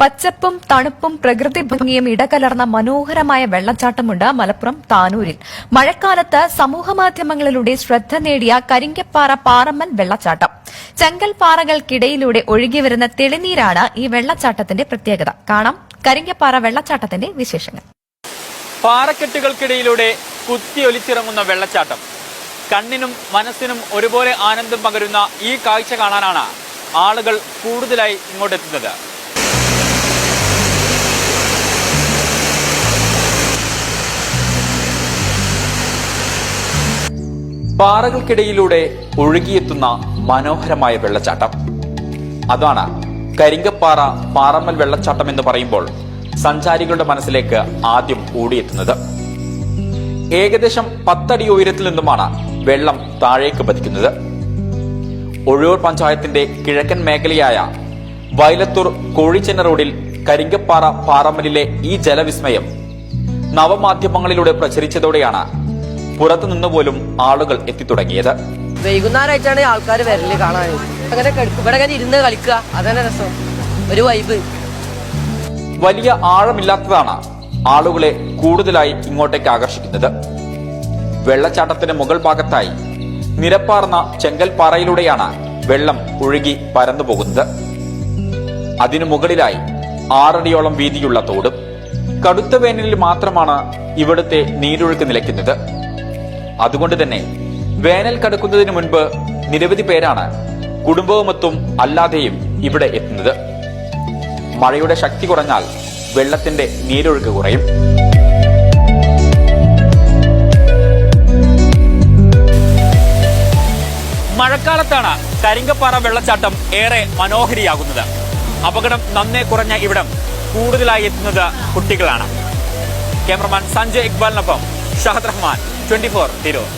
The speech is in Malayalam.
പച്ചപ്പും തണുപ്പും പ്രകൃതി ഭംഗിയും ഇടകലർന്ന മനോഹരമായ വെള്ളച്ചാട്ടമുണ്ട് മലപ്പുറം താനൂരിൽ. മഴക്കാലത്ത് സമൂഹമാധ്യമങ്ങളിലൂടെ ശ്രദ്ധ നേടിയ കരിങ്കപ്പാറ പാറമ്മൽ വെള്ളച്ചാട്ടം. ചെങ്കൽ പാറകൾക്കിടയിലൂടെ ഒഴുകിവരുന്ന തെളിനീരാണ് ഈ വെള്ളച്ചാട്ടത്തിന്റെ പ്രത്യേകത. കാണാം കരിങ്കപ്പാറ വെള്ളച്ചാട്ടത്തിന്റെ വിശേഷങ്ങൾ. പാറക്കെട്ടുകൾക്കിടയിലൂടെ കുത്തിയൊലിച്ചിറങ്ങുന്ന വെള്ളച്ചാട്ടം. കണ്ണിനും മനസ്സിനും ഒരുപോലെ ആനന്ദം പകരുന്ന ഈ കാഴ്ച കാണാനാണ് ആളുകൾ കൂടുതലായി ഇങ്ങോട്ടെത്തുന്നത്. പാറകൾക്കിടയിലൂടെ ഒഴുകിയെത്തുന്ന മനോഹരമായ വെള്ളച്ചാട്ടം. അതാണ് കരിങ്കപ്പാറ പാറമ്മൽ വെള്ളച്ചാട്ടം എന്ന് പറയുമ്പോൾ സഞ്ചാരികളുടെ മനസ്സിലേക്ക് ആദ്യം ഓടിയെത്തുന്നത്. ഏകദേശം പത്തടി ഉയരത്തിൽ നിന്നുമാണ് വെള്ളം താഴേക്ക് പതിക്കുന്നത്. ഒഴൂർ പഞ്ചായത്തിന്റെ കിഴക്കൻ മേഖലയായ വയലത്തൂർ കോഴിച്ചെന്ന റോഡിൽ കരിങ്കപ്പാറ പാറമ്മലിലെ ഈ ജലവിസ്മയം നവമാധ്യമങ്ങളിലൂടെ പ്രചരിച്ചതോടെയാണ് പുറത്തുനിന്ന് പോലും ആളുകൾ എത്തിത്തുടങ്ങിയത്. വൈകുന്നേരമായിട്ടാണ് ആൾക്കാർ വരൽ കാണാൻ അങ്ങനെ ഇവിടെ അങ്ങനെ ഇരുന്ന് കളിക്കുക. അതന്നെ രസം. ഒരു വൈബ് വലിയ ആഴമില്ലാത്തതാണ് ആളുകളെ കൂടുതലായി ഇങ്ങോട്ടേക്ക് ആകർഷിക്കുന്നത്. വെള്ളച്ചാട്ടത്തിന്റെ മുകൾ ഭാഗത്തായി നിരപ്പാർന്ന ചെങ്കൽപ്പാറയിലൂടെയാണ് വെള്ളം ഒഴുകി പരന്നു പോകുന്നത്. അതിനു മുകളിലായി ആറടിയോളം വീതിയുള്ള തോടും. കടുത്ത വേനലിൽ മാത്രമാണ് ഇവിടുത്തെ നീരൊഴുക്ക് നിലയ്ക്കുന്നത്. അതുകൊണ്ട് തന്നെ വേനൽ കടക്കുന്നതിന് മുൻപ് നിരവധി പേരാണ് കുടുംബവുമൊത്തും അല്ലാതെയും ഇവിടെ എത്തുന്നത്. മഴയുടെ ശക്തി കുറഞ്ഞാൽ വെള്ളത്തിന്റെ നീരൊഴുക്ക് കുറയും. മഴക്കാലത്താണ് കരിങ്കപ്പാറ വെള്ളച്ചാട്ടം ഏറെ മനോഹരിയാകുന്നത്. അപകടം നന്നേ കുറഞ്ഞ ഇവിടം കൂടുതലായി എത്തുന്നത് കുട്ടികളാണ്. ക്യാമറമാൻ സഞ്ജയ് ഇക്ബാലിനൊപ്പം ഷഹദ് റഹ്മാൻ ട്വന്റി ഫോർ തിരൂർ.